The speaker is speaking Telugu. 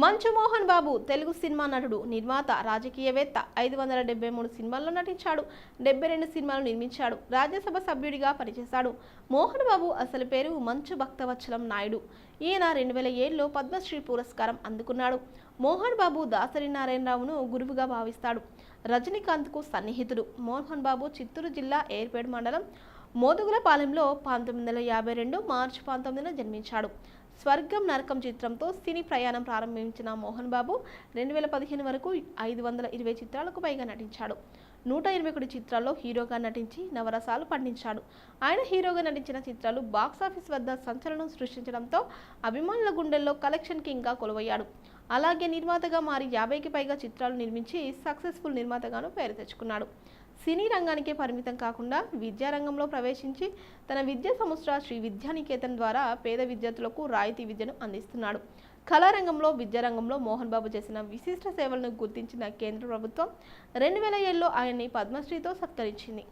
మంచు మోహన్ బాబు తెలుగు సినిమా నటుడు నిర్మాత రాజకీయవేత్త ఐదు వందల డెబ్బై మూడు సినిమాల్లో నటించాడు డెబ్బై రెండు సినిమాలు నిర్మించాడు రాజ్యసభ సభ్యుడిగా పనిచేశాడు. మోహన్ బాబు అసలు పేరు మంచు భక్తవత్సలం నాయుడు. ఈయన రెండు వేల ఏడులో పద్మశ్రీ పురస్కారం అందుకున్నాడు. మోహన్ బాబు దాసరి నారాయణరావును గురువుగా భావిస్తాడు. రజనీకాంత్కు సన్నిహితుడు. మోహన్ బాబు చిత్తూరు జిల్లా ఏర్పేడు మండలం మోదుగులపాలెంలో పంతొమ్మిది వందల యాభై రెండు మార్చి పంతొమ్మిదిన జన్మించాడు. స్వర్గం నరకం చిత్రంతో సినీ ప్రయాణం ప్రారంభించిన మోహన్ బాబు రెండు వేల పదిహేను వరకు ఐదు వందల ఇరవై చిత్రాలకు పైగా నటించాడు. నూట ఇరవై ఒకటి చిత్రాల్లో హీరోగా నటించి నవరసాలు పండించాడు. ఆయన హీరోగా నటించిన చిత్రాలు బాక్సాఫీస్ వద్ద సంచలనం సృష్టించడంతో అభిమానుల గుండెల్లో కలెక్షన్ కింగ్గా కొలువయ్యాడు. అలాగే నిర్మాతగా మారి యాభైకి పైగా చిత్రాలు నిర్మించి సక్సెస్ఫుల్ నిర్మాతగాను పేరు తెచ్చుకున్నాడు. సినీ రంగానికే పరిమితం కాకుండా విద్యారంగంలో ప్రవేశించి తన విద్యా సంస్థ శ్రీ విద్యానికేతన్ ద్వారా పేద విద్యార్థులకు రాయితీ విద్యను అందిస్తున్నాడు. కళారంగంలో విద్యారంగంలో మోహన్ బాబు చేసిన విశిష్ట సేవలను గుర్తించిన కేంద్ర ప్రభుత్వం రెండు వేల ఏడులో ఆయన్ని పద్మశ్రీతో సత్కరించింది.